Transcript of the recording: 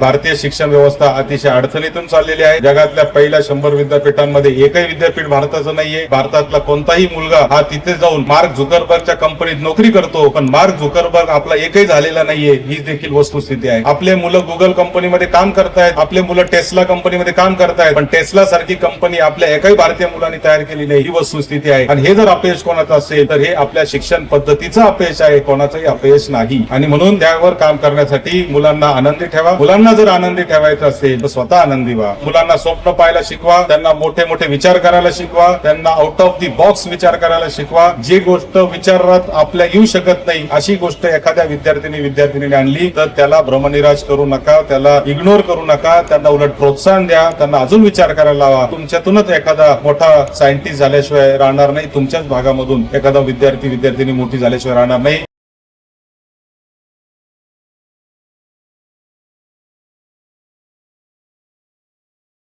भारतीय शिक्षण व्यवस्था अतिशय अडचणीतून चाललेली आहे. जगातल्या पहिल्या शंभर विद्यापीठांमध्ये एकही विद्यापीठ भारताचं नाहीये. भारतातला कोणताही मुलगा हा तिथे जाऊन मार्क झुकरबर्गच्या कंपनीत नोकरी करतो पण मार्क झुकरबर्ग आपला एकही झालेला नाहीये ही देखील वस्तुस्थिती आहे. आपले मुलं गुगल कंपनीमध्ये काम करतायत आपले मुलं टेस्ला कंपनीमध्ये काम करतायत पण टेस्ला सारखी कंपनी आपल्या एकाही भारतीय मुलांनी तयार केली नाही ही वस्तुस्थिती आहे. आणि हे जर अपयश कोणाचं असेल तर हे आपल्या शिक्षण पद्धतीचं अपयश आहे कोणाचंही अपयश नाही. आणि म्हणून त्यावर काम करण्यासाठी मुलांना आनंदी ठेवा. मुलांना जर आनंदी ठेवायचं असेल तर स्वतः आनंदी व्हा. मुलांना स्वप्न पाहायला शिकवा त्यांना मोठे मोठे विचार करायला शिकवा त्यांना आउट ऑफ दी बॉक्स विचार करायला शिकवा. जी गोष्ट विचारात आपल्या येऊ शकत नाही अशी गोष्ट एखाद्या विद्यार्थ्यांनी विद्यार्थिनीने आणली तर त्याला भ्रमनिराश करू नका त्याला इग्नोर करू नका त्यांना उलट प्रोत्साहन द्या त्यांना अजून विचार करायला लावा. तुमच्यातूनच एखादा मोठा सायंटिस्ट झाल्याशिवाय राहणार नाही तुमच्याच भागामधून एखादा विद्यार्थी विद्यार्थिनी मोठी झाल्याशिवाय राहणार नाही.